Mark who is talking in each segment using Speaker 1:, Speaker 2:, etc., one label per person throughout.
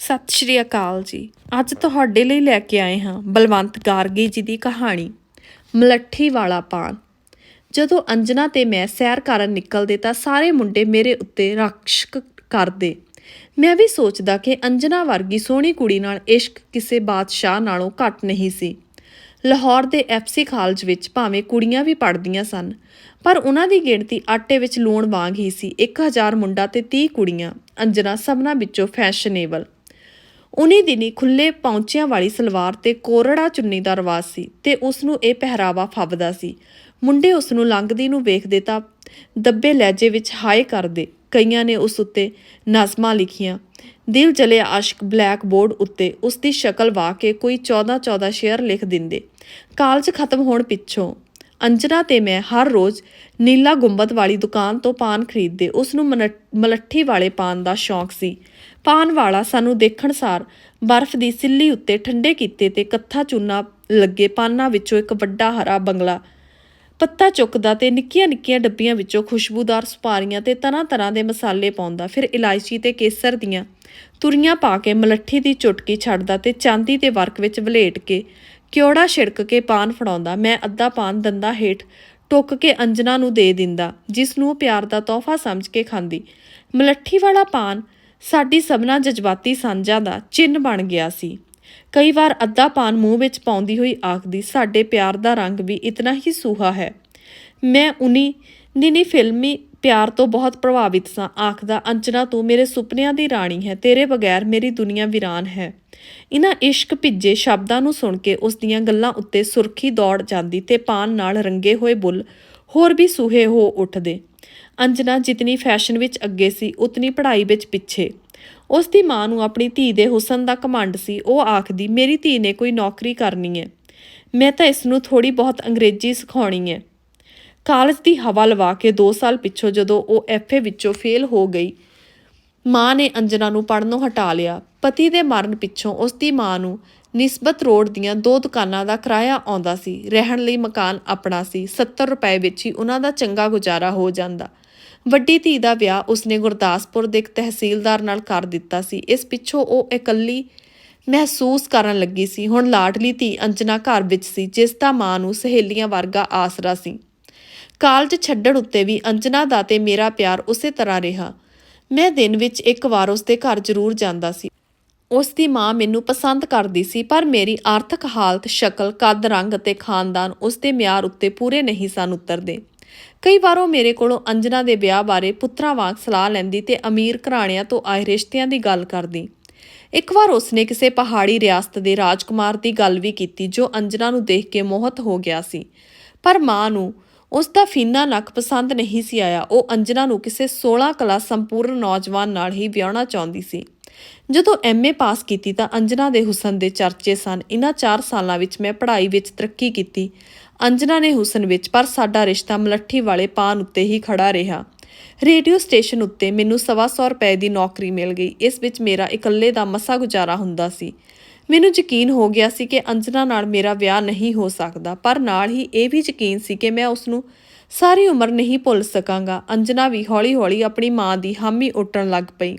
Speaker 1: ਸਤਿ ਸ਼੍ਰੀ ਅਕਾਲ ਜੀ। ਅੱਜ ਤੁਹਾਡੇ ਲਈ ਲੈ ਕੇ ਆਏ ਹਾਂ ਬਲਵੰਤ ਗਾਰਗੀ ਜੀ ਦੀ ਕਹਾਣੀ, ਮਲੱਠੀ ਵਾਲਾ ਪਾਨ। ਜਦੋਂ ਅੰਜਨਾ ਤੇ ਮੈਂ ਸੈਰ ਕਰਨ ਨਿਕਲਦੇ ਤਾਂ ਸਾਰੇ ਮੁੰਡੇ ਮੇਰੇ ਉੱਤੇ ਰਕਸ਼ਕ ਕਰਦੇ। ਮੈਂ ਵੀ ਸੋਚਦਾ ਕਿ ਅੰਜਨਾ ਵਰਗੀ ਸੋਹਣੀ ਕੁੜੀ ਨਾਲ ਇਸ਼ਕ ਕਿਸੇ ਬਾਦਸ਼ਾਹ ਨਾਲੋਂ ਘੱਟ ਨਹੀਂ ਸੀ। ਲਾਹੌਰ ਦੇ ਐਫਸੀ ਕਾਲਜ ਵਿੱਚ ਭਾਵੇਂ ਕੁੜੀਆਂ ਵੀ ਪੜ੍ਹਦੀਆਂ ਸਨ, ਪਰ ਉਹਨਾਂ ਦੀ ਗਿਣਤੀ ਆਟੇ ਵਿੱਚ ਲੂਣ ਵਾਂਗ ਹੀ ਸੀ। 1000 ਮੁੰਡਾ ਤੇ 30 ਕੁੜੀਆਂ, ਅੰਜਨਾ ਸਭਨਾਂ ਵਿੱਚੋਂ ਫੈਸ਼ਨੇਬਲ ਉਨੀ ਦਿਨੀ ਖੁੱਲੇ ਪੌਂਚਿਆਂ ਵਾਲੀ ਸਲਵਾਰ ਤੇ ਕੋਰੜਾ ਚੁੰਨੀ ਦਾ ਰਿਵਾਜ ਸੀ ਤੇ ਉਸ ਨੂੰ ਇਹ ਪਹਿਰਾਵਾ ਫੱਬਦਾ ਸੀ। ਮੁੰਡੇ ਉਸ ਨੂੰ ਲੰਘਦੀ ਨੂੰ ਵੇਖਦੇ ਤਾਂ ਦੱਬੇ ਲਹਿਜੇ ਵਿੱਚ ਹਾਏ ਕਰਦੇ ਕਈਆਂ ਨੇ ਉਸ ਉੱਤੇ ਨਜ਼ਮਾਂ ਲਿਖੀਆਂ। ਦਿਲ ਜਲੇ ਆਸ਼ਕ ਬਲੈਕ ਬੋਰਡ ਉੱਤੇ ਉਸ ਦੀ ਸ਼ਕਲ ਵਾਹ ਕੇ ਕੋਈ 14-14 ਸ਼ੇਅਰ ਲਿਖ ਦਿੰਦੇ। ਕਾਲਜ ਖਤਮ ਹੋਣ ਪਿੱਛੋਂ ਅੰਜਨਾ ਤੇ ਮੈਂ ਹਰ ਰੋਜ਼ ਨੀਲਾ ਗੁੰਬਦ ਵਾਲੀ ਦੁਕਾਨ ਤੋਂ ਪਾਨ ਖਰੀਦਦੇ ਉਸ ਨੂੰ ਮਲੱਠੀ ਵਾਲੇ ਪਾਨ ਦਾ ਸ਼ੌਂਕ ਸੀ। ਪਾਨ ਵਾਲਾ ਸਾਨੂੰ ਦੇਖਣ ਸਾਰ ਬਰਫ਼ ਦੀ ਸਿੱਲੀ ਉੱਤੇ ਠੰਡੇ ਕੀਤੇ ਤੇ ਕੱਥਾ ਚੂਨਾ ਲੱਗੇ ਪਾਨਾਂ ਵਿੱਚੋਂ ਇੱਕ ਵੱਡਾ ਹਰਾ ਬੰਗਲਾ। ਪੱਤਾ ਚੁੱਕਦਾ ਤੇ ਨਿੱਕੀਆਂ ਨਿੱਕੀਆਂ ਡੱਬੀਆਂ ਵਿੱਚੋਂ ਖੁਸ਼ਬੂਦਾਰ ਸੁਪਾਰੀਆਂ ਤੇ ਤਰ੍ਹਾਂ ਤਰ੍ਹਾਂ ਦੇ ਮਸਾਲੇ ਪਾਉਂਦਾ, ਫਿਰ ਇਲਾਇਚੀ ਤੇ ਕੇਸਰ ਦੀਆਂ ਤੁਰੀਆਂ ਪਾ ਕੇ ਮਲੱਠੀ ਦੀ ਚੁਟਕੀ ਛੱਡਦਾ ਤੇ ਚਾਂਦੀ ਦੇ ਵਰਕ ਵਿੱਚ ਵਲੇਟ ਕੇ ਕਿਉੜਾ ਛਿੜਕ ਕੇ ਪਾਨ ਫੜਾਉਂਦਾ, ਮੈਂ ਅੱਧਾ ਪਾਨ ਦੰਦਾ ਹੇਠ ਟੁੱਕ ਕੇ ਅੰਜਨਾ ਨੂੰ ਦੇ ਦਿੰਦਾ, ਜਿਸ ਨੂੰ ਪਿਆਰ ਦਾ ਤੋਹਫਾ ਸਮਝ ਕੇ ਖਾਂਦੀ। ਮਲੱਠੀ ਵਾਲਾ ਪਾਨ ਸਾਡੀ ਸਭਨਾ ਜਜ਼ਬਾਤੀ ਸਾਂਝਾਂ ਦਾ ਚਿੰਨ ਬਣ ਗਿਆ ਸੀ। ਕਈ ਵਾਰ ਅੱਧਾ ਪਾਨ ਮੂੰਹ ਵਿੱਚ ਪਾਉਂਦੀ ਹੋਈ ਆਖਦੀ, ਸਾਡੇ ਪਿਆਰ ਦਾ ਰੰਗ ਵੀ ਇਤਨਾ ਹੀ ਸੂਹਾ ਹੈ। ਮੈਂ ਉਨੀ ਦਿਨੀ ਫਿਲਮੀ ਪਿਆਰ ਤੋਂ ਬਹੁਤ ਪ੍ਰਭਾਵਿਤ ਸਾਂ। ਆਖਦਾ, ਅੰਜਨਾ, ਤੂੰ ਮੇਰੇ ਸੁਪਨਿਆਂ ਦੀ ਰਾਣੀ ਹੈ, ਤੇਰੇ ਬਗੈਰ ਮੇਰੀ ਦੁਨੀਆ ਵੀਰਾਨ ਹੈ। ਇਹਨਾਂ ਇਸ਼ਕ ਭਿੱਜੇ ਸ਼ਬਦਾਂ ਨੂੰ ਸੁਣ ਕੇ ਉਸ ਦੀਆਂ ਗੱਲਾਂ ਉੱਤੇ ਸੁਰਖੀ ਦੌੜ ਜਾਂਦੀ ਤੇ ਪਾਨ ਨਾਲ ਰੰਗੇ ਹੋਏ ਬੁੱਲ ਹੋਰ ਵੀ ਸੂਹੇ ਹੋ ਉੱਠਦੇ। ਅੰਜਨਾ ਜਿਤਨੀ ਫੈਸ਼ਨ ਵਿੱਚ ਅੱਗੇ ਸੀ, ਉਤਨੀ ਪੜ੍ਹਾਈ ਵਿੱਚ ਪਿੱਛੇ। ਉਸ ਦੀ ਮਾਂ ਨੂੰ ਆਪਣੀ ਧੀ ਦੇ ਹੁਸਨ ਦਾ ਘਮੰਡ ਸੀ। ਉਹ ਆਖਦੀ, ਮੇਰੀ ਧੀ ਨੇ ਕੋਈ ਨੌਕਰੀ ਕਰਨੀ ਹੈ। ਮੈਂ ਤਾਂ ਇਸ ਨੂੰ ਥੋੜੀ ਬਹੁਤ ਅੰਗਰੇਜ਼ੀ ਸਿਖਾਉਣੀ ਹੈ। ਕਾਲਜ ਦੀ ਹਵਾ ਲਵਾ ਕੇ 2 ਸਾਲ ਪਿੱਛੋਂ ਜਦੋਂ ਉਹ ਐਫਏ ਵਿੱਚੋਂ ਫੇਲ ਹੋ ਗਈ, ਮਾਂ ਨੇ ਅੰਜਨਾ ਨੂੰ ਪੜਨੋਂ ਹਟਾ ਲਿਆ। ਪਤੀ ਦੇ ਮਰਨ ਪਿੱਛੋਂ ਉਸ ਦੀ ਮਾਂ ਨੂੰ ਨਿਸਬਤ ਰੋਡ ਦੀਆਂ ਦੋ ਦੁਕਾਨਾਂ ਦਾ ਕਿਰਾਇਆ ਆਉਂਦਾ ਸੀ। ਰਹਿਣ ਲਈ ਮਕਾਨ ਆਪਣਾ ਸੀ। 70 ਰੁਪਏ ਵਿੱਚ ਹੀ ਉਹਨਾਂ ਦਾ ਚੰਗਾ ਗੁਜ਼ਾਰਾ ਹੋ ਜਾਂਦਾ। ਵੱਡੀ ਧੀ ਦਾ ਵਿਆਹ ਉਸਨੇ ਗੁਰਦਾਸਪੁਰ ਦੇ ਇੱਕ ਤਹਿਸੀਲਦਾਰ ਨਾਲ ਕਰ ਦਿੱਤਾ ਸੀ। ਇਸ ਪਿੱਛੋਂ ਉਹ ਇਕੱਲੀ ਮਹਿਸੂਸ ਕਰਨ ਲੱਗੀ ਸੀ। ਹੁਣ ਲਾਡਲੀ ਧੀ ਅੰਜਨਾ ਘਰ ਵਿੱਚ ਸੀ, ਜਿਸ ਦਾ ਮਾਂ ਨੂੰ ਸਹੇਲੀਆਂ ਵਰਗਾ ਆਸਰਾ ਸੀ। ਕਾਲਜ ਛੱਡਣ ਉੱਤੇ ਵੀ ਅੰਜਨਾ ਦਾ ਤੇ ਮੇਰਾ ਪਿਆਰ ਉਸੇ ਤਰ੍ਹਾਂ ਰਿਹਾ। ਮੈਂ ਦਿਨ ਵਿੱਚ ਇੱਕ ਵਾਰ ਉਸ ਦੇ ਘਰ ਜ਼ਰੂਰ ਜਾਂਦਾ ਸੀ। ਉਸ ਦੀ ਮਾਂ ਮੈਨੂੰ ਪਸੰਦ ਕਰਦੀ ਸੀ, ਪਰ ਮੇਰੀ ਆਰਥਿਕ ਹਾਲਤ, ਸ਼ਕਲ, ਕੱਦ, ਰੰਗ ਅਤੇ ਖਾਨਦਾਨ ਉਸ ਦੇ ਮਿਆਰ ਉੱਤੇ ਪੂਰੇ ਨਹੀਂ ਸਨ ਉਤਰਦੇ। ਕਈ ਵਾਰ ਉਹ ਮੇਰੇ ਕੋਲੋਂ ਅੰਜਨਾ ਦੇ ਵਿਆਹ ਬਾਰੇ ਪੁੱਤਰਾਂ ਵਾਂਗ ਸਲਾਹ ਲੈਂਦੀ ਤੇ ਅਮੀਰ ਘਰਾਣਿਆਂ ਤੋਂ ਆਏ ਰਿਸ਼ਤਿਆਂ ਦੀ ਗੱਲ ਕਰਦੀ। ਇੱਕ ਵਾਰ ਉਸਨੇ ਕਿਸੇ ਪਹਾੜੀ ਰਿਆਸਤ ਦੇ ਰਾਜਕੁਮਾਰ ਦੀ ਗੱਲ ਵੀ ਕੀਤੀ ਜੋ ਅੰਜਨਾ ਨੂੰ ਦੇਖ ਕੇ ਮੋਹਿਤ ਹੋ ਗਿਆ ਸੀ। ਪਰ ਮਾਂ ਨੂੰ ਉਸ ਦਾ ਫੀਨਾ ਨੱਕ ਪਸੰਦ ਨਹੀਂ ਸੀ ਆਇਆ। ਉਹ ਅੰਜਨਾ ਨੂੰ ਕਿਸੇ 16 ਕਲਾ ਸੰਪੂਰਨ ਨੌਜਵਾਨ ਨਾਲ ਹੀ ਵਿਆਹਣਾ ਚਾਹੁੰਦੀ ਸੀ। ਜਦੋਂ ਐਮਏ ਪਾਸ ਕੀਤੀ ਤਾਂ ਅੰਜਨਾ ਦੇ ਹੁਸਨ ਦੇ ਚਰਚੇ ਸਨ। ਇਨ੍ਹਾਂ 4 ਸਾਲਾਂ ਵਿੱਚ ਮੈਂ ਪੜ੍ਹਾਈ ਵਿੱਚ ਤਰੱਕੀ ਕੀਤੀ। ਅੰਜਨਾ ਨੇ ਹੁਸਨ ਵਿੱਚ, ਪਰ ਸਾਡਾ ਰਿਸ਼ਤਾ ਮਲੱਠੀ ਵਾਲੇ ਪਾਨ ਉੱਤੇ ਹੀ ਖੜਾ ਰਿਹਾ। ਰੇਡੀਓ ਸਟੇਸ਼ਨ ਉੱਤੇ ਮੈਨੂੰ ਸਵਾ ਸੌ ਰੁਪਏ ਦੀ ਨੌਕਰੀ ਮਿਲ ਗਈ। ਇਸ ਵਿੱਚ ਮੇਰਾ ਇਕੱਲੇ ਦਾ ਮਸਾ ਗੁਜ਼ਾਰਾ ਹੁੰਦਾ ਸੀ। ਮੈਨੂੰ ਯਕੀਨ ਹੋ ਗਿਆ ਸੀ ਕਿ ਅੰਜਨਾ ਨਾਲ ਮੇਰਾ ਵਿਆਹ ਨਹੀਂ ਹੋ ਸਕਦਾ, ਪਰ ਨਾਲ ਹੀ ਇਹ ਵੀ ਯਕੀਨ ਸੀ ਕਿ ਮੈਂ ਉਸ ਨੂੰ ਸਾਰੀ ਉਮਰ ਨਹੀਂ ਭੁੱਲ ਸਕਾਂਗਾ। ਅੰਜਨਾ ਵੀ ਹੌਲੀ-ਹੌਲੀ ਆਪਣੀ ਮਾਂ ਦੀ ਹਾਮੀ ਉੱਟਣ ਲੱਗ ਪਈ।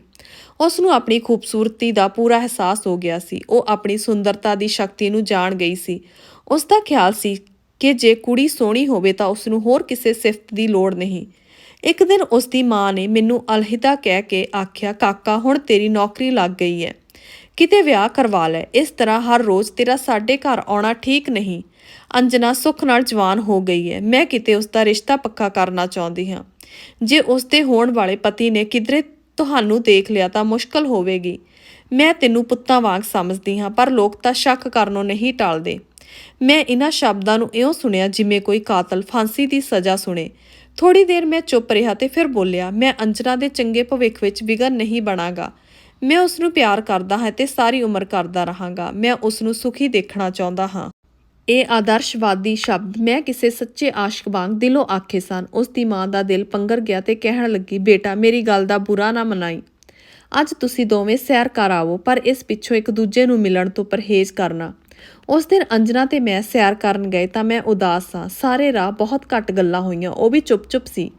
Speaker 1: ਉਸ ਨੂੰ ਆਪਣੀ ਖੂਬਸੂਰਤੀ ਦਾ ਪੂਰਾ ਅਹਿਸਾਸ ਹੋ ਗਿਆ ਸੀ। ਉਹ ਆਪਣੀ ਸੁੰਦਰਤਾ ਦੀ ਸ਼ਕਤੀ ਨੂੰ ਜਾਣ ਗਈ ਸੀ। ਉਸ ਦਾ ਖਿਆਲ ਸੀ ਕਿ ਜੇ ਕੁੜੀ ਸੋਹਣੀ ਹੋਵੇ ਤਾਂ ਉਸ ਨੂੰ ਹੋਰ ਕਿਸੇ ਸਿਫਤ ਦੀ ਲੋੜ ਨਹੀਂ। ਇੱਕ ਦਿਨ ਉਸ ਦੀ ਮਾਂ ਨੇ ਮੈਨੂੰ ਅਲਹਿਦਾ ਕਹਿ ਕੇ ਆਖਿਆ, ਕਾਕਾ, ਹੁਣ ਤੇਰੀ ਨੌਕਰੀ ਲੱਗ ਗਈ ਹੈ। ਕਿਤੇ ਵਿਆਹ ਕਰਵਾ ਲੈ, ਇਸ ਤਰ੍ਹਾਂ ਹਰ ਰੋਜ਼ ਤੇਰਾ ਸਾਡੇ ਘਰ ਆਉਣਾ ਠੀਕ ਨਹੀਂ। ਅੰਜਨਾ ਸੁੱਖ ਨਾਲ ਜਵਾਨ ਹੋ ਗਈ ਹੈ। ਮੈਂ ਕਿਤੇ ਉਸ ਦਾ ਰਿਸ਼ਤਾ ਪੱਕਾ ਕਰਨਾ ਚਾਹੁੰਦੀ ਹਾਂ। ਜੇ ਉਸ ਦੇ ਹੋਣ ਵਾਲੇ ਪਤੀ ਨੇ ਕਿਧਰੇ ਤੁਹਾਨੂੰ ਦੇਖ ਲਿਆ ਤਾਂ ਮੁਸ਼ਕਲ ਹੋਵੇਗੀ। ਮੈਂ ਤੈਨੂੰ ਪੁੱਤਾਂ ਵਾਂਗ ਸਮਝਦੀ ਹਾਂ, ਪਰ ਲੋਕ ਤਾਂ ਸ਼ੱਕ ਕਰਨੋਂ ਨਹੀਂ ਟਾਲਦੇ। ਮੈਂ ਇਹਨਾਂ ਸ਼ਬਦਾਂ ਨੂੰ ਇਉਂ ਸੁਣਿਆ ਜਿਵੇਂ ਕੋਈ ਕਾਤਲ ਫਾਂਸੀ ਦੀ ਸਜ਼ਾ ਸੁਣੇ। ਥੋੜੀ ਦੇਰ ਮੈਂ ਚੁੱਪ ਰਿਹਾ ਤੇ ਫਿਰ ਬੋਲਿਆ, ਮੈਂ ਅੰਜਨਾ ਦੇ ਚੰਗੇ ਭਵਿੱਖ ਵਿੱਚ ਵਿਗਨ ਨਹੀਂ ਬਣਾਗਾ। ਮੈਂ ਉਸ ਨੂੰ ਪਿਆਰ ਕਰਦਾ ਹਾਂ ਤੇ ਸਾਰੀ ਉਮਰ ਕਰਦਾ ਰਹਾਂਗਾ। ਮੈਂ ਉਸ ਨੂੰ ਸੁਖੀ ਦੇਖਣਾ ਚਾਹੁੰਦਾ ਹਾਂ। ਇਹ ਆਦਰਸ਼ਵਾਦੀ ਸ਼ਬਦ ਮੈਂ ਕਿਸੇ ਸੱਚੇ ਆਸ਼ਕ ਵਾਂਗ ਦਿਲੋਂ ਆਖੇ ਸਨ। ਉਸ ਦੀ ਮਾਂ ਦਾ ਦਿਲ ਪੰਗਰ ਗਿਆ ਤੇ ਕਹਿਣ ਲੱਗੀ, ਬੇਟਾ, ਮੇਰੀ ਗੱਲ ਦਾ ਬੁਰਾ ਨਾ ਮਨਾਈ। ਅੱਜ ਤੁਸੀਂ ਦੋਵੇਂ ਸੈਰ ਕਰ ਆਵੋ, ਪਰ ਇਸ ਪਿੱਛੋਂ ਇੱਕ ਦੂਜੇ ਨੂੰ ਮਿਲਣ ਤੋਂ ਪਰਹੇਜ਼ ਕਰਨਾ। ਉਸ ਦਿਨ ਅੰਜਨਾ ਤੇ ਮੈਂ ਸੈਰ ਕਰਨ ਗਏ ਤਾਂ ਮੈਂ ਉਦਾਸ ਸਾਂ। ਸਾਰੇ ਰਾਹ ਬਹੁਤ ਘੱਟ ਗੱਲਾਂ ਹੋਈਆਂ, ਉਹ ਵੀ ਚੁੱਪ-ਚੁੱਪ ਸੀ।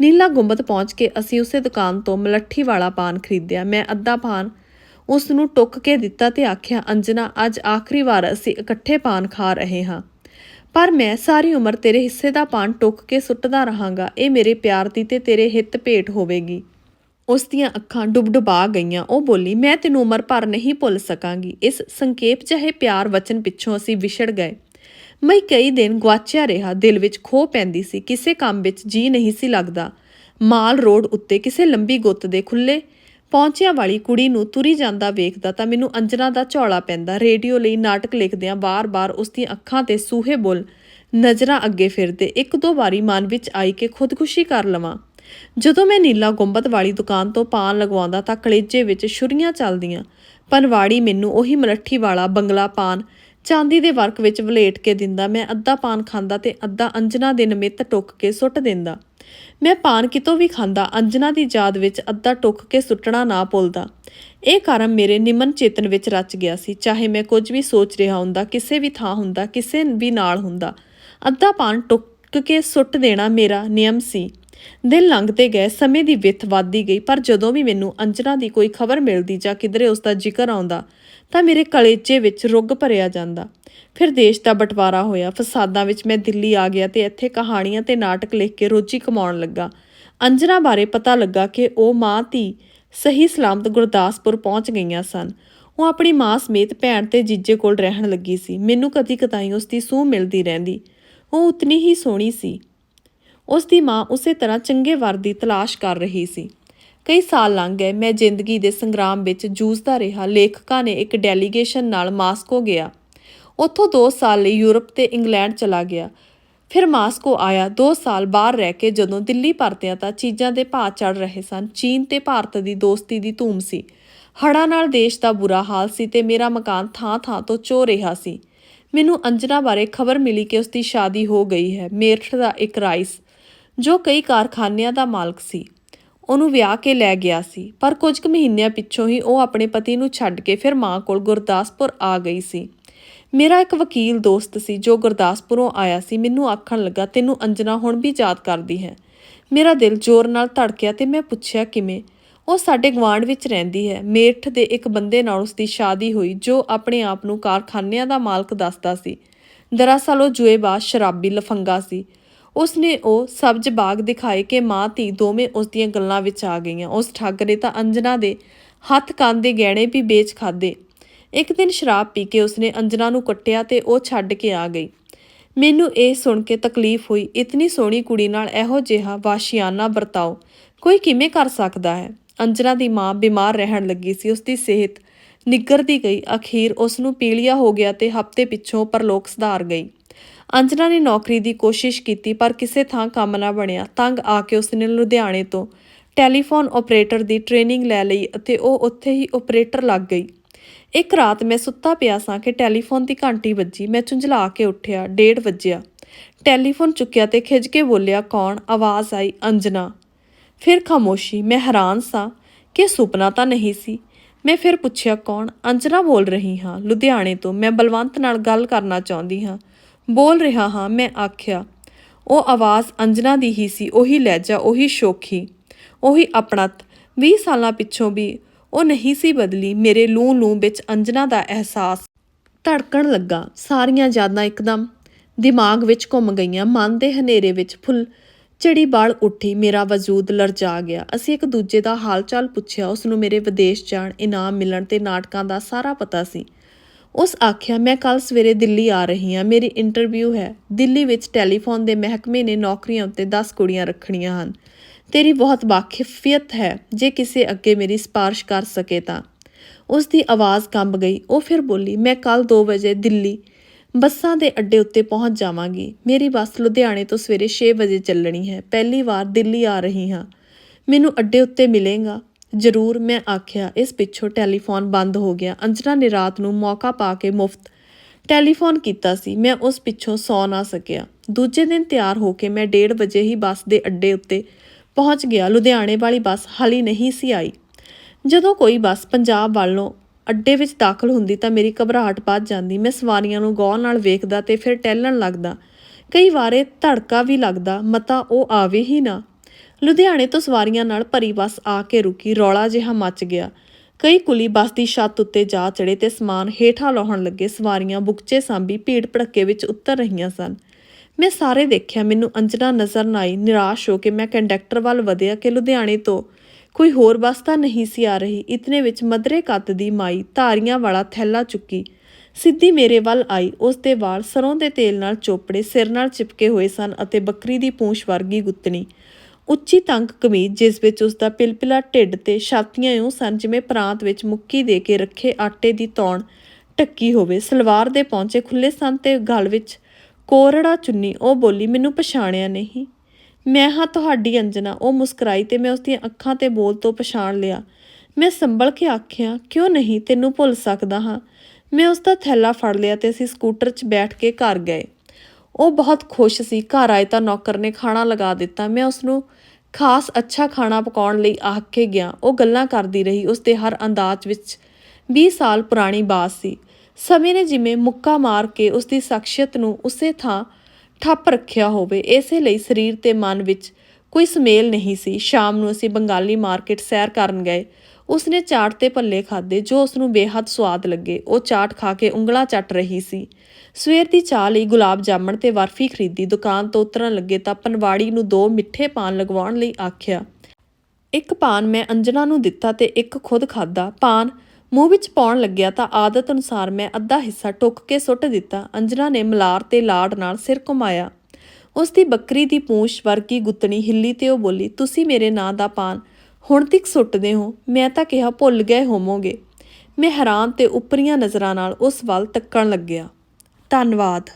Speaker 1: ਨੀਲਾ ਗੁੰਬਦ ਪਹੁੰਚ ਕੇ ਅਸੀਂ ਉਸੇ ਦੁਕਾਨ ਤੋਂ ਮਲੱਠੀ ਵਾਲਾ ਪਾਨ ਖਰੀਦਿਆ। ਮੈਂ ਅੱਧਾ ਪਾਨ ਉਸ ਨੂੰ ਟੁੱਕ ਕੇ ਦਿੱਤਾ ਤੇ ਆਖਿਆ, ਅੰਜਨਾ, ਅੱਜ ਆਖਰੀ ਵਾਰ ਅਸੀਂ ਇਕੱਠੇ ਪਾਨ ਖਾ ਰਹੇ ਹਾਂ। ਪਰ ਮੈਂ ਸਾਰੀ ਉਮਰ ਤੇਰੇ ਹਿੱਸੇ ਦਾ ਪਾਨ ਟੁੱਕ ਕੇ ਸੁੱਟਦਾ ਰਹਾਂਗਾ। ਇਹ ਮੇਰੇ ਪਿਆਰ ਦੀ ਤੇ ਤੇਰੇ ਹਿੱਤ ਭੇਟ ਹੋਵੇਗੀ ਉਸ ਦੀਆਂ ਅੱਖਾਂ ਡੁੱਬਡੁਬਾ ਗਈਆਂ। ਉਹ ਬੋਲੀ, ਮੈਂ ਤੈਨੂੰ ਉਮਰ ਭਰ ਨਹੀਂ ਭੁੱਲ ਸਕਾਂਗੀ। ਇਸ ਸੰਖੇਪ ਜਿਹੇ ਪਿਆਰ ਵਚਨ ਪਿੱਛੋਂ ਅਸੀਂ ਵਿਛੜ ਗਏ। ਮੈਂ ਕਈ ਦਿਨ ਗਵਾਚਿਆ ਰਿਹਾ, ਦਿਲ ਵਿੱਚ ਖੋ ਪੈਂਦੀ ਸੀ, ਕਿਸੇ ਕੰਮ ਵਿੱਚ ਜੀ ਨਹੀਂ ਸੀ ਲੱਗਦਾ। ਮਾਲ ਰੋਡ ਉੱਤੇ ਕਿਸੇ ਲੰਬੀ ਗੁੱਤ ਦੇ ਖੁੱਲੇ ਪਹੁੰਚਿਆਂ ਵਾਲੀ ਕੁੜੀ ਨੂੰ ਤੁਰੀ ਜਾਂਦਾ ਵੇਖਦਾ ਤਾਂ ਮੈਨੂੰ ਅੰਜਨਾ ਦਾ ਝੋਲਾ ਪੈਂਦਾ। ਰੇਡੀਓ ਲਈ ਨਾਟਕ ਲਿਖਦਿਆਂ ਬਾਰ-ਬਾਰ ਉਸ ਦੀਆਂ ਅੱਖਾਂ ਤੇ ਸੂਹੇ ਬੁੱਲ ਨਜ਼ਰਾਂ ਅੱਗੇ ਫਿਰਦੇ ਇੱਕ ਦੋ ਵਾਰੀ ਮਨ ਵਿੱਚ ਆਈ ਕਿ ਖੁਦਕੁਸ਼ੀ ਕਰ ਲਵਾਂ। ਜਦੋਂ ਮੈਂ ਨੀਲਾ ਗੁੰਬਦ ਵਾਲੀ ਦੁਕਾਨ ਤੋਂ ਪਾਨ ਲਗਵਾਉਂਦਾ ਤਾਂ ਕਲੇਜੇ ਵਿੱਚ ਛੁਰੀਆਂ ਚੱਲਦੀਆਂ। ਪਨਵਾੜੀ ਮੈਨੂੰ ਉਹੀ ਮਲੱਠੀ ਵਾਲਾ ਬੰਗਲਾ ਪਾਨ ਚਾਂਦੀ ਦੇ ਵਰਕ ਵਿੱਚ ਵਲੇਟ ਕੇ ਦਿੰਦਾ, ਮੈਂ ਅੱਧਾ ਪਾਨ ਖਾਂਦਾ ਤੇ ਅੱਧਾ ਅੰਜਨਾ ਦੇ ਨਿਮਿੱਤ ਟੁੱਕ ਕੇ ਸੁੱਟ ਦਿੰਦਾ। ਮੈਂ ਪਾਨ ਕਿਤੋਂ ਵੀ ਖਾਂਦਾ, ਅੰਜਨਾ ਦੀ ਯਾਦ ਵਿੱਚ ਅੱਧਾ ਟੁੱਕ ਕੇ ਸੁੱਟਣਾ ਨਾ ਭੁੱਲਦਾ। ਇਹ ਕਰਮ ਮੇਰੇ ਨਿਮਨ ਚੇਤਨ ਵਿੱਚ ਰਚ ਗਿਆ ਸੀ। ਚਾਹੇ ਮੈਂ ਕੁਝ ਵੀ ਸੋਚ ਰਿਹਾ ਹੁੰਦਾ, ਕਿਸੇ ਵੀ ਥਾਂ ਹੁੰਦਾ, ਕਿਸੇ ਵੀ ਨਾਲ ਹੁੰਦਾ, ਅੱਧਾ ਪਾਨ ਟੁੱਕ ਕੇ ਸੁੱਟ ਦੇਣਾ ਮੇਰਾ ਨਿਯਮ ਸੀ। ਦਿਨ ਲੰਘਦੇ ਗਏ, ਸਮੇਂ ਦੀ ਵਿੱਥ ਵੱਧਦੀ ਗਈ, ਪਰ ਜਦੋਂ ਵੀ ਮੈਨੂੰ ਅੰਜਨਾ ਦੀ ਕੋਈ ਖਬਰ ਮਿਲਦੀ ਜਾਂ ਕਿਧਰੇ ਉਸ ਦਾ ਜ਼ਿਕਰ ਆਉਂਦਾ ਤਾਂ ਮੇਰੇ ਕਲੇਜੇ ਵਿੱਚ ਰੁੱਗ ਭਰਿਆ ਜਾਂਦਾ। ਫਿਰ ਦੇਸ਼ ਦਾ ਬਟਵਾਰਾ ਹੋਇਆ। ਫਸਾਦਾਂ ਵਿੱਚ ਮੈਂ ਦਿੱਲੀ ਆ ਗਿਆ ਤੇ ਇੱਥੇ ਕਹਾਣੀਆਂ ਤੇ ਨਾਟਕ ਲਿਖ ਕੇ ਰੋਜੀ ਕਮਾਉਣ ਲੱਗਾ। ਅੰਜਨਾ ਬਾਰੇ ਪਤਾ ਲੱਗਾ ਕਿ ਉਹ ਮਾਂ, ਧੀ ਸਹੀ ਸਲਾਮਤ ਗੁਰਦਾਸਪੁਰ ਪਹੁੰਚ ਗਈਆਂ ਸਨ। ਉਹ ਆਪਣੀ ਮਾਂ ਸਮੇਤ ਭੈਣ ਤੇ ਜੀਜੇ ਕੋਲ ਰਹਿਣ ਲੱਗੀ ਸੀ। ਮੈਨੂੰ ਕਦੀ ਕਦਾਈ ਉਸ ਦੀ ਸੂਹ ਮਿਲਦੀ ਰਹਿੰਦੀ। ਉਹ ਉਤਨੀ ਹੀ ਸੋਹਣੀ ਸੀ। ਉਸ ਦੀ ਮਾਂ ਉਸੇ ਤਰ੍ਹਾਂ ਚੰਗੇ ਵਰ ਦੀ ਤਲਾਸ਼ ਕਰ ਰਹੀ ਸੀ। ਕਈ ਸਾਲ ਲੰਘ ਗਏ, ਮੈਂ ਜ਼ਿੰਦਗੀ ਦੇ ਸੰਗਰਾਮ ਵਿੱਚ ਜੂਝਦਾ ਰਿਹਾ। ਲੇਖਕਾਂ ਨੇ ਇੱਕ ਡੈਲੀਗੇਸ਼ਨ ਨਾਲ ਮਾਸਕੋ ਗਿਆ। ਉੱਥੋਂ 2 ਸਾਲ ਲਈ ਯੂਰਪ ਤੇ ਇੰਗਲੈਂਡ ਚਲਾ ਗਿਆ। ਫਿਰ ਮਾਸਕੋ ਆਇਆ। 2 ਸਾਲ ਬਾਹਰ ਰਹਿ ਕੇ ਜਦੋਂ ਦਿੱਲੀ ਪਰਤਿਆ ਤਾਂ ਚੀਜ਼ਾਂ ਦੇ ਭਾਅ ਚੜ ਰਹੇ ਸਨ। ਚੀਨ ਤੇ ਭਾਰਤ ਦੀ ਦੋਸਤੀ ਦੀ ਧੂਮ ਸੀ। ਹੜ੍ਹਾਂ ਨਾਲ ਦੇਸ਼ ਦਾ ਬੁਰਾ ਹਾਲ ਸੀ ਤੇ ਮੇਰਾ ਮਕਾਨ ਥਾਂ-ਥਾਂ ਤੋਂ ਚੋ ਰਿਹਾ ਸੀ। ਮੈਨੂੰ ਅੰਜਨਾ ਬਾਰੇ ਖਬਰ ਮਿਲੀ ਕਿ ਉਸ ਦੀ ਸ਼ਾਦੀ ਹੋ ਗਈ ਹੈ। ਮੇਰਠ ਦਾ ਇੱਕ ਰਾਈਸ, ਜੋ ਕਈ ਕਾਰਖਾਨਿਆਂ ਦਾ ਮਾਲਕ ਸੀ। ਉਹਨੂੰ ਵਿਆਹ ਕੇ ਲੈ ਗਿਆ ਸੀ। ਪਰ ਕੁਝ ਕੁ ਮਹੀਨਿਆਂ ਪਿੱਛੋਂ ਹੀ ਉਹ ਆਪਣੇ ਪਤੀ ਨੂੰ ਛੱਡ ਕੇ ਫਿਰ ਮਾਂ ਕੋਲ ਗੁਰਦਾਸਪੁਰ ਆ ਗਈ ਸੀ। ਮੇਰਾ ਇੱਕ ਵਕੀਲ ਦੋਸਤ ਸੀ ਜੋ ਗੁਰਦਾਸਪੁਰੋਂ ਆਇਆ ਸੀ। ਮੈਨੂੰ ਆਖਣ ਲੱਗਾ, ਤੈਨੂੰ ਅੰਜਨਾ ਹੁਣ ਵੀ ਯਾਦ ਕਰਦੀ ਹੈ। ਮੇਰਾ ਦਿਲ ਜ਼ੋਰ ਨਾਲ ਧੜਕਿਆ ਤੇ ਮੈਂ ਪੁੱਛਿਆ, ਕਿਵੇਂ? ਉਹ ਸਾਡੇ ਗਵਾਂਢ ਵਿੱਚ ਰਹਿੰਦੀ ਹੈ। ਮੇਰਠ ਦੇ ਇੱਕ ਬੰਦੇ ਨਾਲ ਉਸ ਦੀ ਸ਼ਾਦੀ ਹੋਈ, ਜੋ ਆਪਣੇ ਆਪ ਨੂੰ ਕਾਰਖਾਨਿਆਂ ਦਾ ਮਾਲਕ ਦੱਸਦਾ ਸੀ। ਦਰਅਸਲ ਉਹ ਜੁਏਬਾਜ਼ ਸ਼ਰਾਬੀ ਲਫੰਗਾ ਸੀ। ਉਸਨੇ ਉਹ ਸਬਜ਼ ਬਾਗ ਦਿਖਾਏ ਕਿ ਮਾਂ ਧੀ ਦੋਵੇਂ ਉਸ ਦੀਆਂ ਗੱਲਾਂ ਵਿੱਚ ਆ ਗਈਆਂ। ਉਸ ਠੱਗ ਨੇ ਤਾਂ ਅੰਜਨਾ ਦੇ ਹੱਥ ਕੰਨ ਦੇ ਗਹਿਣੇ ਵੀ ਵੇਚ ਖਾਦੇ ਇੱਕ ਦਿਨ ਸ਼ਰਾਬ ਪੀ ਕੇ ਉਸਨੇ ਅੰਜਨਾ ਨੂੰ ਕੱਟਿਆ ਤੇ ਉਹ ਛੱਡ ਕੇ ਆ ਗਈ। ਮੈਨੂੰ ਇਹ ਸੁਣ ਕੇ ਤਕਲੀਫ ਹੋਈ। ਇਤਨੀ ਸੋਹਣੀ ਕੁੜੀ ਨਾਲ ਇਹੋ ਜਿਹਾ ਵਾਸ਼ਿਆਨਾ ਵਰਤਾਓ, ਕੋਈ ਕਿਵੇਂ ਕਰ ਸਕਦਾ ਹੈ? ਅੰਜਨਾ ਦੀ ਮਾਂ ਬਿਮਾਰ ਰਹਿਣ ਲੱਗੀ ਸੀ। ਉਸ ਦੀ ਸਿਹਤ ਨਿੱਗਰਦੀ ਗਈ। ਅਖੀਰ ਉਸ ਨੂੰ ਪੀਲੀਆ ਹੋ ਗਿਆ ਤੇ ਹਫ਼ਤੇ ਪਿੱਛੋਂ ਪਰਲੋਕ ਸੁਧਾਰ ਗਈ। ਅੰਜਨਾ ਨੇ ਨੌਕਰੀ ਦੀ ਕੋਸ਼ਿਸ਼ ਕੀਤੀ, ਪਰ ਕਿਸੇ ਥਾਂ ਕੰਮ ਨਾ ਬਣਿਆ। ਤੰਗ ਆ ਕੇ ਉਸਨੇ ਲੁਧਿਆਣੇ ਤੋਂ ਟੈਲੀਫੋਨ ਆਪਰੇਟਰ ਦੀ ਟ੍ਰੇਨਿੰਗ ਲੈ ਲਈ ਅਤੇ ਉਹ ਉੱਥੇ ਹੀ ਆਪਰੇਟਰ ਲੱਗ ਗਈ। ਇੱਕ ਰਾਤ ਮੈਂ ਸੁੱਤਾ ਪਿਆ ਸਾਂ ਕਿ ਟੈਲੀਫੋਨ ਦੀ ਘੰਟੀ ਵੱਜੀ। ਮੈਂ ਝੁੰਝਲਾ ਕੇ ਉੱਠਿਆ, ਡੇਢ ਵੱਜਿਆ। ਟੈਲੀਫੋਨ ਚੁੱਕਿਆ ਤੇ ਖਿੱਚ ਕੇ ਬੋਲਿਆ, ਕੌਣ? ਆਵਾਜ਼ ਆਈ, ਅੰਜਨਾ। ਫਿਰ ਖਾਮੋਸ਼ੀ, ਮੈਂ ਹੈਰਾਨ ਸਾਂ ਕਿ ਸੁਪਨਾ ਤਾਂ ਨਹੀਂ ਸੀ? ਮੈਂ ਫਿਰ ਪੁੱਛਿਆ, ਕੌਣ? ਅੰਜਨਾ ਬੋਲ ਰਹੀ ਹਾਂ, ਲੁਧਿਆਣੇ ਤੋਂ। ਮੈਂ ਬਲਵੰਤ ਨਾਲ ਗੱਲ ਕਰਨਾ ਚਾਹੁੰਦੀ ਹਾਂ। ਬੋਲ ਰਿਹਾ ਹਾਂ, ਮੈਂ ਆਖਿਆ, ਉਹ ਆਵਾਜ਼ ਅੰਜਨਾ ਦੀ ਹੀ ਸੀ, ਉਹੀ ਲਹਿਜਾ, ਉਹੀ ਸ਼ੋਖੀ, ਉਹੀ ਆਪਣਤ 20 ਸਾਲਾਂ ਪਿੱਛੋਂ ਵੀ ਉਹ ਨਹੀਂ ਸੀ ਬਦਲੀ, ਮੇਰੇ ਲੂੰ ਲੂੰ ਵਿੱਚ ਅੰਜਨਾ ਦਾ ਅਹਿਸਾਸ ਧੜਕਣ ਲੱਗਾ, ਸਾਰੀਆਂ ਯਾਦਾਂ ਇੱਕਦਮ ਦਿਮਾਗ ਵਿੱਚ ਘੁੰਮ ਗਈਆਂ, ਮਨ ਦੇ ਹਨੇਰੇ ਵਿੱਚ ਫੁੱਲ ਚੜੀ ਬਾਲ ਉੱਠੀ, ਮੇਰਾ ਵਜੂਦ ਲਰਜਾ ਗਿਆ। ਅਸੀਂ ਇੱਕ ਦੂਜੇ ਦਾ ਹਾਲ ਚਾਲ ਪੁੱਛਿਆ ਉਸ ਨੂੰ ਮੇਰੇ ਵਿਦੇਸ਼ ਜਾਣ, ਇਨਾਮ ਮਿਲਣ ਤੇ ਨਾਟਕਾਂ ਦਾ ਸਾਰਾ ਪਤਾ ਸੀ। ਉਸ ਆਖਿਆ, ਮੈਂ ਕੱਲ ਸਵੇਰੇ ਦਿੱਲੀ ਆ ਰਹੀ ਹਾਂ। ਮੇਰੀ ਇੰਟਰਵਿਊ ਹੈ। ਦਿੱਲੀ ਵਿੱਚ ਟੈਲੀਫੋਨ ਦੇ ਮਹਿਕਮੇ ਨੇ ਨੌਕਰੀਆਂ ਉੱਤੇ 10 ਕੁੜੀਆਂ ਰੱਖਣੀਆਂ ਹਨ। ਤੇਰੀ ਬਹੁਤ ਵਾਕਿਫੀਅਤ ਹੈ। ਜੇ ਕਿਸੇ ਅੱਗੇ ਮੇਰੀ ਸਿਫਾਰਿਸ਼ ਕਰ ਸਕੇ ਤਾਂ। ਉਸ ਦੀ ਆਵਾਜ਼ ਕੰਬ ਗਈ। ਉਹ ਫਿਰ ਬੋਲੀ, ਮੈਂ ਕੱਲ 2 ਵਜੇ ਦਿੱਲੀ ਬੱਸਾਂ ਦੇ ਅੱਡੇ ਉੱਤੇ ਪਹੁੰਚ ਜਾਵਾਂਗੀ। ਮੇਰੀ ਬੱਸ ਲੁਧਿਆਣੇ ਤੋਂ ਸਵੇਰੇ 6 ਵਜੇ ਚੱਲਣੀ ਹੈ। ਪਹਿਲੀ ਵਾਰ ਦਿੱਲੀ ਆ ਰਹੀ ਹਾਂ। ਮੈਨੂੰ ਅੱਡੇ ਉੱਤੇ ਮਿਲੇਗਾ। ਜ਼ਰੂਰ ਮੈਂ ਆਖਿਆ, ਇਸ ਪਿੱਛੋਂ ਟੈਲੀਫੋਨ ਬੰਦ ਹੋ ਗਿਆ। ਅੰਜਨਾ ਨੇ ਰਾਤ ਨੂੰ ਮੌਕਾ ਪਾ ਕੇ ਮੁਫਤ ਟੈਲੀਫੋਨ ਕੀਤਾ ਸੀ। ਮੈਂ ਉਸ ਪਿੱਛੋਂ ਸੌ ਨਾ ਸਕਿਆ। ਦੂਜੇ ਦਿਨ ਤਿਆਰ ਹੋ ਕੇ ਮੈਂ 1:30 ਵਜੇ ਹੀ ਬੱਸ ਦੇ ਅੱਡੇ ਉੱਤੇ ਪਹੁੰਚ ਗਿਆ। ਲੁਧਿਆਣੇ ਵਾਲੀ ਬੱਸ ਹਾਲੀ ਨਹੀਂ ਸੀ ਆਈ। ਜਦੋਂ ਕੋਈ ਬੱਸ ਪੰਜਾਬ ਵੱਲੋਂ ਅੱਡੇ ਵਿੱਚ ਦਾਖਲ ਹੁੰਦੀ ਤਾਂ ਮੇਰੀ ਘਬਰਾਹਟ ਵੱਧ ਜਾਂਦੀ। ਮੈਂ ਸਵਾਰੀਆਂ ਨੂੰ ਗੌਰ ਨਾਲ ਵੇਖਦਾ ਤੇ ਫਿਰ ਟਹਿਲਣ ਲੱਗਦਾ। ਕਈ ਵਾਰੇ ਧੜਕਾ ਵੀ ਲੱਗਦਾ। ਮਤਾ ਉਹ ਆਵੇ ਹੀ ਨਾ। ਲੁਧਿਆਣੇ ਤੋਂ ਸਵਾਰੀਆਂ ਨਾਲ ਭਰੀ ਬੱਸ ਆ ਕੇ ਰੁਕੀ, ਰੌਲਾ ਜਿਹਾ ਮਚ ਗਿਆ। ਕਈ ਕੁਲੀ ਬੱਸ ਦੀ ਛੱਤ ਉੱਤੇ ਜਾ ਚੜੇ ਤੇ ਸਮਾਨ ਹੇਠਾਂ ਲਾਉਣ ਲੱਗੇ ਸਵਾਰੀਆਂ ਬੁਕਚੇ ਸਾਂਭੀ ਭੀੜ ਭੜੱਕੇ ਵਿੱਚ ਉਤਰ ਰਹੀਆਂ ਸਨ। ਮੈਂ ਸਾਰੇ ਦੇਖਿਆ, ਮੈਨੂੰ ਅੰਜਨਾ ਨਜ਼ਰ ਨਾ ਆਈ, ਨਿਰਾਸ਼ ਹੋ ਕੇ ਮੈਂ ਕੰਡਕਟਰ ਵੱਲ ਵਧਿਆ ਕਿ ਲੁਧਿਆਣੇ ਤੋਂ ਕੋਈ ਹੋਰ ਬੱਸ ਤਾਂ ਨਹੀਂ ਸੀ ਆ ਰਹੀ। ਇਤਨੇ ਵਿੱਚ ਮਦਰੇ ਕੱਤ ਦੀ ਮਾਈ ਧਾਰੀਆਂ ਵਾਲਾ ਥੈਲਾ ਚੁੱਕੀ। ਸਿੱਧੀ ਮੇਰੇ ਵੱਲ ਆਈ, ਉਸ ਦੇ ਵਾਲ ਸਰੋਂ ਦੇ ਤੇਲ ਨਾਲ ਚੋਪੜੇ, ਸਿਰ ਨਾਲ ਚਿਪਕੇ ਹੋਏ ਸਨ ਅਤੇ ਬੱਕਰੀ ਦੀ ਪੂੰਛ ਵਰਗੀ ਗੁੱਤਣੀ। ਉੱਚੀ ਤੰਗ ਕਮੀਜ਼, ਜਿਸ ਵਿੱਚ ਉਸ ਦਾ ਪਿਲਪਿਲਾ ਢਿੱਡ ਤੇ ਛਾਤੀਆਂ ਇਉਂ ਸਨ, ਜਿਵੇਂ ਪ੍ਰਾਂਤ ਵਿੱਚ ਮੁੱਕੀ ਦੇ ਕੇ ਰੱਖੇ ਆਟੇ ਦੀ ਤੌਣ ਟੱਕੀ ਹੋਵੇ। ਸਲਵਾਰ ਦੇ ਪੌਂਚੇ ਖੁੱਲੇ ਸਨ ਤੇ ਗਲ ਵਿੱਚ ਕੋਰੜਾ ਚੁੰਨੀ। ਉਹ ਬੋਲੀ, ਮੈਨੂੰ ਪਛਾਣਿਆ ਨਹੀਂ। ਮੈਂ ਹਾਂ ਤੁਹਾਡੀ ਅੰਜਨਾ। ਉਹ ਮੁਸਕਰਾਈ ਤੇ ਮੈਂ ਉਸ ਦੀਆਂ ਅੱਖਾਂ ਤੇ ਬੋਲ ਤੋਂ ਪਛਾਣ ਲਿਆ। ਮੈਂ ਸੰਭਲ ਕੇ ਆਖਿਆ, ਕਿਉਂ ਨਹੀਂ? ਤੈਨੂੰ ਭੁੱਲ ਸਕਦਾ ਹਾਂ। ਮੈਂ ਉਸ ਦਾ ਥੈਲਾ ਫੜ ਲਿਆ ਤੇ ਅਸੀਂ ਸਕੂਟਰ 'ਚ ਬੈਠ ਕੇ ਘਰ ਗਏ। ਉਹ ਬਹੁਤ ਖੁਸ਼ ਸੀ। ਘਰ ਆਏ ਤਾਂ ਨੌਕਰ ਨੇ ਖਾਣਾ ਲਗਾ ਦਿੱਤਾ। ਮੈਂ ਉਸ ਨੂੰ ਖਾਸ ਅੱਛਾ ਖਾਣਾ ਪਕਾਉਣ ਲਈ ਆਖ ਕੇ ਗਿਆ। ਉਹ ਗੱਲਾਂ ਕਰਦੀ ਰਹੀ। ਉਸ ਦੇ ਹਰ ਅੰਦਾਜ਼ ਵਿੱਚ 20 ਸਾਲ ਪੁਰਾਣੀ ਬਾਤ ਸੀ। ਸਮੇਂ ਨੇ ਜਿਵੇਂ ਮੁੱਕਾ ਮਾਰ ਕੇ ਉਸ ਦੀ ਸ਼ਖਸੀਅਤ ਨੂੰ ਉਸੇ ਥਾਂ ਠੱਪ ਰੱਖਿਆ ਹੋਵੇ, ਇਸੇ ਲਈ ਸਰੀਰ ਤੇ ਮਨ ਵਿੱਚ ਕੋਈ ਸਮੇਲ ਨਹੀਂ ਸੀ। ਸ਼ਾਮ ਨੂੰ ਅਸੀਂ ਬੰਗਾਲੀ ਮਾਰਕੀਟ ਸੈਰ ਕਰਨ ਗਏ। ਉਸਨੇ ਚਾਟ ਤੇ ਭੱਲੇ ਖਾਦੇ ਜੋ ਉਸ ਨੂੰ ਬੇਹੱਦ ਸਵਾਦ ਲੱਗੇ। ਉਹ ਚਾਟ ਖਾ ਕੇ ਉਂਗਲਾਂ ਚੱਟ ਰਹੀ ਸੀ। ਸਵੇਰ ਦੀ ਚਾਹ ਲਈ ਗੁਲਾਬ ਜਾਮਣ ਤੇ ਬਰਫੀ ਖਰੀਦੀ। ਦੁਕਾਨ ਤੋਂ ਉਤਰਨ ਲੱਗੇ ਤਾਂ ਪਨਵਾੜੀ ਨੂੰ ਦੋ ਮਿੱਠੇ ਪਾਨ ਲਗਵਾਉਣ ਲਈ ਆਖਿਆ, ਇੱਕ ਪਾਨ ਮੈਂ ਅੰਜਨਾ ਨੂੰ ਦਿੱਤਾ ਤੇ ਇੱਕ ਖੁਦ ਖਾਦਾ ਪਾਨ ਮੂੰਹ ਵਿੱਚ ਪਾਉਣ ਲੱਗਿਆ ਤਾਂ ਆਦਤ ਅਨੁਸਾਰ ਮੈਂ ਅੱਧਾ ਹਿੱਸਾ ਟੁੱਕ ਕੇ ਸੁੱਟ ਦਿੱਤਾ। ਅੰਜਨਾ ਨੇ ਮਲਾਰ ਤੇ ਲਾੜ ਨਾਲ ਸਿਰ ਘੁਮਾਇਆ। ਉਸ ਦੀ ਬੱਕਰੀ ਦੀ ਪੂੰਛ ਵਰਗੀ ਗੁੱਤਣੀ ਹਿੱਲੀ ਤੇ ਉਹ ਬੋਲੀ, ਤੁਸੀਂ ਮੇਰੇ ਨਾਂ ਦਾ ਪਾਨ ਹੁਣ ਤੱਕ ਸੁੱਟਦੇ ਹੋ, ਮੈਂ ਤਾਂ ਕਿਹਾ ਭੁੱਲ ਗਏ ਹੋਵੋਗੇ। ਮੈਂ ਹੈਰਾਨ ਤੇ ਉਪਰੀਆਂ ਨਜ਼ਰਾਂ ਨਾਲ ਉਸ ਵੱਲ ਤੱਕਣ ਲੱਗਿਆ। ਧੰਨਵਾਦ।